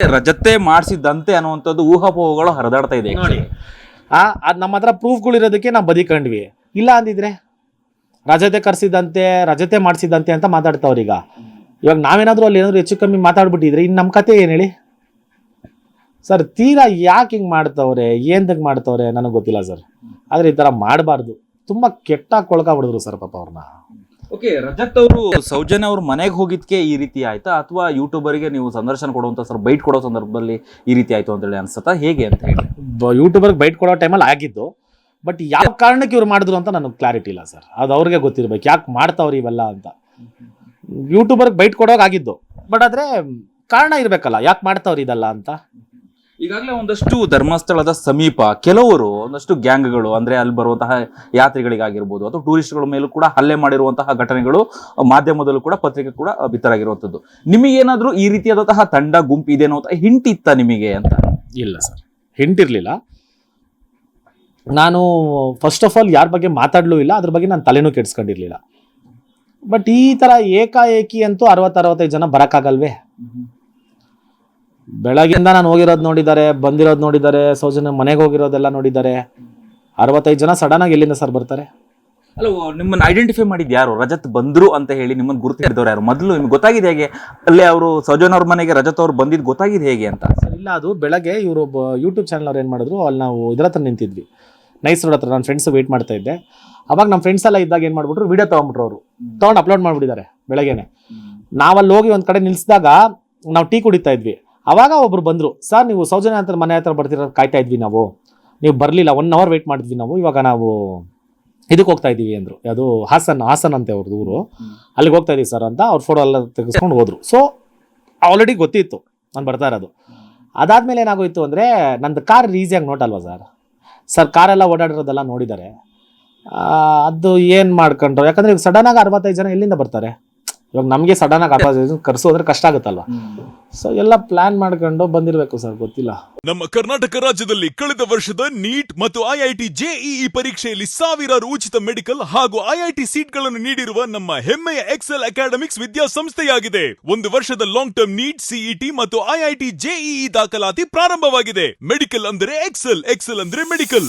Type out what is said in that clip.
ರಜತೆ ಮಾಡಿಸಿದ್ದಂತೆ ಅನ್ನುವಂಥದ್ದು ಊಹಾಪೋಹಗಳು ಹರಿದಾಡ್ತಾ ಇದೆ ನೋಡಿ. ಆ ಅದ್ ನಮ್ಮ ಹತ್ರ ಪ್ರೂಫ್ಗಳು ಇರೋದಕ್ಕೆ ನಾವು ಬದಿಕೊಂಡ್ವಿ. ಇಲ್ಲ ಅಂದಿದ್ರೆ ರಜತೆ ಕರ್ಸಿದಂತೆ ರಜತೆ ಮಾಡಿಸಿದಂತೆ ಅಂತ ಮಾತಾಡ್ತಾವ್ರು ಈಗ. ಇವಾಗ ನಾವೇನಾದ್ರೂ ಅಲ್ಲಿ ಏನಾದ್ರು ಹೆಚ್ಚು ಕಮ್ಮಿ ಮಾತಾಡ್ಬಿಟ್ಟಿದ್ರೆ ಇನ್ನು ನಮ್ಮ ಕತೆ ಏನು ಹೇಳಿ? ಸರ್ ತೀರಾ ಯಾಕೆ ಹಿಂಗೆ ಮಾಡ್ತವ್ರೆ? ಏನ್ದಕ್ಕೆ ಮಾಡ್ತವ್ರೆ? ನನಗೆ ಗೊತ್ತಿಲ್ಲ ಸರ್. ಆದರೆ ಈ ಥರ ಮಾಡಬಾರ್ದು. ತುಂಬ ಕೆಟ್ಟಾಗಿ ಕೊಳ್ಕಾಬಿಡಿದ್ರು ಸರ್ ಪಾಪ ಅವ್ರನ್ನ ಓಕೆ ರಜತ್ ಅವರು ಸೌಜನ್ಯ ಅವ್ರ ಮನೆಗೆ ಹೋಗಿದ್ಕೆ ಈ ರೀತಿ ಆಯ್ತಾ? ಅಥವಾ ಯೂಟ್ಯೂಬರ್ಗೆ ನೀವು ಸಂದರ್ಶನ ಕೊಡುವಂತ ಸರ್ ಬೈಟ್ ಕೊಡೋ ಸಂದರ್ಭದಲ್ಲಿ ಈ ರೀತಿ ಆಯ್ತು ಅಂತ ಹೇಳಿ ಅನ್ಸತ್ತಾ? ಹೇಗೆ ಅಂತ ಹೇಳಿ. ಯೂಟ್ಯೂಬರ್ಗೆ ಬೈಟ್ ಕೊಡೋ ಟೈಮಲ್ಲಿ ಆಗಿದ್ದು ಬಟ್ ಯಾವ ಕಾರಣಕ್ಕೆ ಇವ್ರು ಮಾಡಿದ್ರು ಅಂತ ನನಗೆ ಕ್ಲಾರಿಟಿ ಇಲ್ಲ ಸರ್. ಅದು ಅವ್ರಿಗೆ ಗೊತ್ತಿರ್ಬೇಕು. ಯಾಕೆ ಮಾಡ್ತಾವ್ರಿ ಇವೆಲ್ಲ ಅಂತ. ಯೂಟ್ಯೂಬರ್ಗೆ ಬೈಟ್ ಕೊಡೋಕೆ ಆಗಿದ್ದು ಬಟ್ ಆದರೆ ಕಾರಣ ಇರಬೇಕಲ್ಲ. ಯಾಕೆ ಮಾಡ್ತಾವ್ರಿ ಇದೆಲ್ಲ ಅಂತ? ಈಗಾಗಲೇ ಒಂದಷ್ಟು ಧರ್ಮಸ್ಥಳದ ಸಮೀಪ ಕೆಲವರು, ಒಂದಷ್ಟು ಗ್ಯಾಂಗ್ಗಳು, ಅಂದ್ರೆ ಅಲ್ಲಿ ಬರುವಂತಹ ಯಾತ್ರಿಗಳಿಗಾಗಿರ್ಬೋದು ಅಥವಾ ಟೂರಿಸ್ಟ್ಗಳ ಮೇಲೂ ಕೂಡ ಹಲ್ಲೆ ಮಾಡಿರುವಂತಹ ಘಟನೆಗಳು ಮಾಧ್ಯಮದಲ್ಲೂ ಕೂಡ ಪತ್ರಿಕೆ ಕೂಡ ಬಿತ್ತರಾಗಿರುವಂಥದ್ದು. ನಿಮಗೇನಾದ್ರೂ ಈ ರೀತಿಯಾದಂತಹ ತಂಡ, ಗುಂಪು ಇದೆ ಅನ್ನೋ ಹಿಂಟ್ ಇತ್ತ ನಿಮಗೆ ಅಂತ? ಇಲ್ಲ ಸರ್. ಹಿಂಟಿರಲಿಲ್ಲ. ನಾನು ಫಸ್ಟ್ ಆಫ್ ಆಲ್ ಯಾರ ಬಗ್ಗೆ ಮಾತಾಡಲೂ ಇಲ್ಲ, ಅದ್ರ ಬಗ್ಗೆ ನಾನು ತಲೆನೂ ಕೆಡ್ಸ್ಕೊಂಡಿರ್ಲಿಲ್ಲ. ಬಟ್ ಈ ಥರ ಏಕಾಏಕಿ ಅಂತೂ ಅರವತ್ತರವತ್ತೈದು ಜನ ಬರೋಕ್ಕಾಗಲ್ವೇ? ಬೆಳಗಿಂದ ನಾನು ಹೋಗಿರೋದು ನೋಡಿದ್ದಾರೆ ಬಂದಿರೋದು ನೋಡಿದ್ದಾರೆ ಸೌಜನ್ಯ ಮನೆಗೆ ಹೋಗಿರೋದೆಲ್ಲ ನೋಡಿದ್ದಾರೆ. ಅರವತ್ತೈದು ಜನ ಸಡನ್ ಆಗಿ ಎಲ್ಲಿಂದ ಸರ್ ಬರ್ತಾರೆ? ಅಲ್ಲ ನಿಮ್ಮನ್ನ ಐಡೆಂಟಿಫೈ ಮಾಡಿದ್ ಯಾರು? ರಜತ್ ಬಂದ್ರು ಅಂತ ಹೇಳಿ ನಿಮ್ಮನ್ನ ಗುರುತು ಹಿಡಿದವ್ರು ಯಾರು? ಮೊದಲು ನಿಮ್ಗೆ ಗೊತ್ತಾಗಿದೆ ಹೇಗೆ? ಅಲ್ಲೇ ಅವರು ಸೌಜನ್ ಅವ್ರ ಮನೆಗೆ ರಜತ್ ಅವ್ರು ಬಂದಿದ್ದು ಗೊತ್ತಾಗಿದೆ ಹೇಗೆ ಅಂತ? ಸರ್ ಇಲ್ಲ ಅದು ಬೆಳಗ್ಗೆ ಇವರು ಯೂಟ್ಯೂಬ್ ಚಾನಲ್ ಅವ್ರು ಏನು ಮಾಡಿದ್ರು ಅಲ್ಲಿ ನಾವು ಇದರ ಹತ್ರ ನಿಂತಿದ್ವಿ. ನೈಸ್ ರೋಡ್ ಹತ್ರ ನನ್ನ ಫ್ರೆಂಡ್ಸ್ ವೇಟ್ ಮಾಡ್ತಾ ಇದ್ದೆ. ಅವಾಗ ನಮ್ಮ ಫ್ರೆಂಡ್ಸ್ ಎಲ್ಲ ಇದ್ದಾಗ ಏನು ಮಾಡ್ಬಿಟ್ರು ವಿಡಿಯೋ ತೊಗೊಂಡ್ಬಿಟ್ರು ಅವರು. ತೊಗೊಂಡು ಅಪ್ಲೋಡ್ ಮಾಡಿಬಿಟ್ಟಿದ್ದಾರೆ ಬೆಳಗ್ಗೆನೆ. ನಾವಲ್ಲಿ ಹೋಗಿ ಒಂದು ಕಡೆ ನಿಲ್ಸಿದಾಗ ನಾವು ಟೀ ಕುಡಿತಾ ಇದ್ವಿ. ಅವಾಗ ಒಬ್ರು ಬಂದರು, ಸರ್, ನೀವು ಸೌಜನ್ಯ ಅಂತ ಮನೆ ಹತ್ರ ಬರ್ತಿರೋದು ಕಾಯ್ತಾ ಇದ್ವಿ ನಾವು. ನೀವು ಬರಲಿಲ್ಲ ಒನ್ ಅವರ್ ವೆಯ್ಟ್ ಮಾಡಿದ್ವಿ ನಾವು. ಇವಾಗ ನಾವು ಇದಕ್ಕೆ ಹೋಗ್ತಾ ಇದ್ದೀವಿ ಅಂದರು. ಅದು ಹಾಸನ್ ಹಾಸನ್ ಅಂತೆ ಅವ್ರದ್ದು ಊರು. ಅಲ್ಲಿಗೆ ಹೋಗ್ತಾ ಇದೀವಿ ಸರ್ ಅಂತ ಅವ್ರ ಫೋಟೋ ಎಲ್ಲ ತೆಗೆಸ್ಕೊಂಡು ಹೋದರು. ಸೊ ಆಲ್ರೆಡಿ ಗೊತ್ತಿತ್ತು ನಾನು ಬರ್ತಾ ಇರೋದು. ಅದಾದ್ಮೇಲೆ ಏನಾಗೋಯ್ತು ಅಂದರೆ, ನಂದು ಕಾರ್ ಈಸಿಯಾಗಿ ನೋಟ್ ಅಲ್ವಾ ಸರ್? ಸರ್ ಕಾರೆಲ್ಲ ಓಡಾಡಿರೋದೆಲ್ಲ ನೋಡಿದ್ದಾರೆ. ಅದು ಏನು ಮಾಡ್ಕೊಂಡ್ರು? ಯಾಕಂದ್ರೆ ಈಗ ಸಡನ್ ಆಗಿ ಅರವತ್ತೈದು ಜನ ಎಲ್ಲಿಂದ ಬರ್ತಾರೆ? ಇವಾಗ ನಮಗೆ ಸಡನ್ ಆಗಿ ಅರವತ್ತೈದು ಕರೆಸೋದ್ರೆ ಕರ್ಸೋದ್ರೆ ಕಷ್ಟ ಆಗುತ್ತಲ್ವಾ? ಸೊ ಎಲ್ಲ ಪ್ಲಾನ್ ಮಾಡ್ಕೊಂಡು ಬಂದಿರಬೇಕು ಸರ್ ಗೊತ್ತಿಲ್ಲ. ನಮ್ಮ ಕರ್ನಾಟಕ ರಾಜ್ಯದಲ್ಲಿ ಕಳೆದ ವರ್ಷದ ನೀಟ್ ಮತ್ತು ಐಐಟಿ ಜೆಇಇ ಪರೀಕ್ಷೆಯಲ್ಲಿ ಸಾವಿರಾರು ಉಚಿತ ಮೆಡಿಕಲ್ ಹಾಗೂ ಐಐಟಿ ಸೀಟ್ಗಳನ್ನು ನೀಡಿರುವ ನಮ್ಮ ಹೆಮ್ಮೆಯ ಎಕ್ಸೆಲ್ ಅಕಾಡೆಮಿಕ್ಸ್ ವಿದ್ಯಾಸಂಸ್ಥೆಯಾಗಿದೆ. ಒಂದು ವರ್ಷದ ಲಾಂಗ್ ಟರ್ಮ್ ನೀಟ್ ಸಿಇಟಿ ಮತ್ತು ಐಐಟಿ ಜೆಇಇ ದಾಖಲಾತಿ ಪ್ರಾರಂಭವಾಗಿದೆ. ಮೆಡಿಕಲ್ ಅಂದರೆ ಎಕ್ಸೆಲ್ ಎಕ್ಸೆಲ್ ಅಂದ್ರೆ ಮೆಡಿಕಲ್.